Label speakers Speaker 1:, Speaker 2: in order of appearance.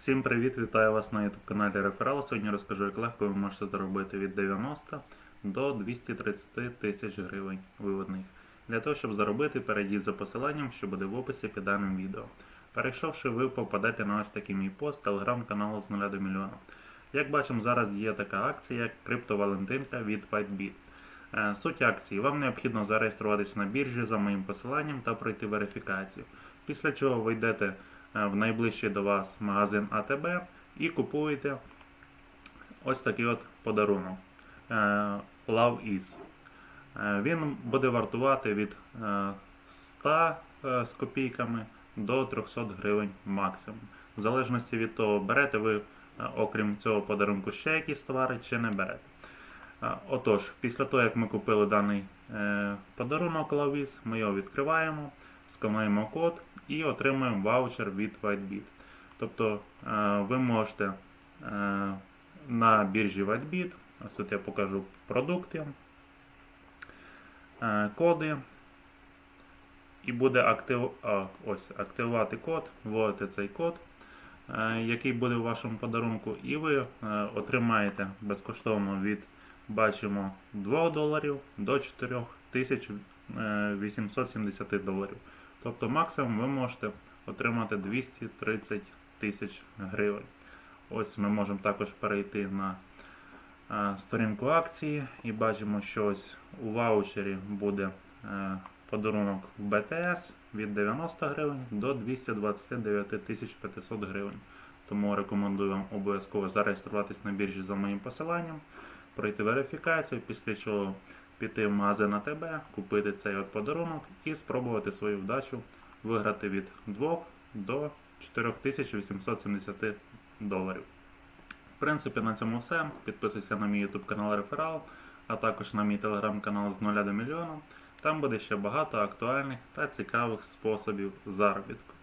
Speaker 1: Всім привіт, вітаю вас на YouTube каналі Реферал. Сьогодні розкажу, як легко ви можете заробити від 90 до 230 тисяч гривень виводних. Для того, щоб заробити, перейдіть за посиланням, що буде в описі під даним відео. Перейшовши, ви попадете на ось такий мій пост телеграм-каналу з 0 до мільйона. Як бачимо, зараз є така акція, як криптовалентинка від WhiteBit. Е, Суть акції. Вам необхідно зареєструватися на біржі за моїм посиланням та пройти верифікацію. Після чого ви йдете в найближчий до вас магазин АТБ і купуєте ось такий от подарунок е, Love Is. Е, Він буде вартувати від е, 100 е, з копійками до 300 гривень максимум. В залежності від того, берете ви, е, окрім цього подарунку, ще якісь товари чи не берете. Е, Отож, після того, як ми купили даний е, подарунок Love Is, ми його відкриваємо, скануємо код і отримуємо ваучер від WhiteBit. Тобто е, ви можете е, на біржі WhiteBit, ось тут я покажу продукти, е, коди, і буде актив, ось, активувати код, вводите цей код, який буде в вашому подарунку, і ви отримаєте безкоштовно від бачимо 2 доларів до 4870 доларів. Тобто максимум ви можете отримати 230 тисяч гривень. Ось ми можемо також перейти на е, сторінку акції і бачимо, що ось у ваучері буде е, подарунок в БТС від 90 гривень до 229 500 гривень. Тому рекомендую вам обов'язково зареєструватись на біржі за моїм посиланням, пройти верифікацію, після чого піти в магазин АТБ, купити цей от подарунок і спробувати свою вдачу виграти від 2 до 4870 доларів. В принципі, на цьому все. Підписуйся на мій YouTube канал Реферал, а також на мій телеграм-канал з 0 до мільйона. Там буде ще багато актуальних та цікавих способів заробітку.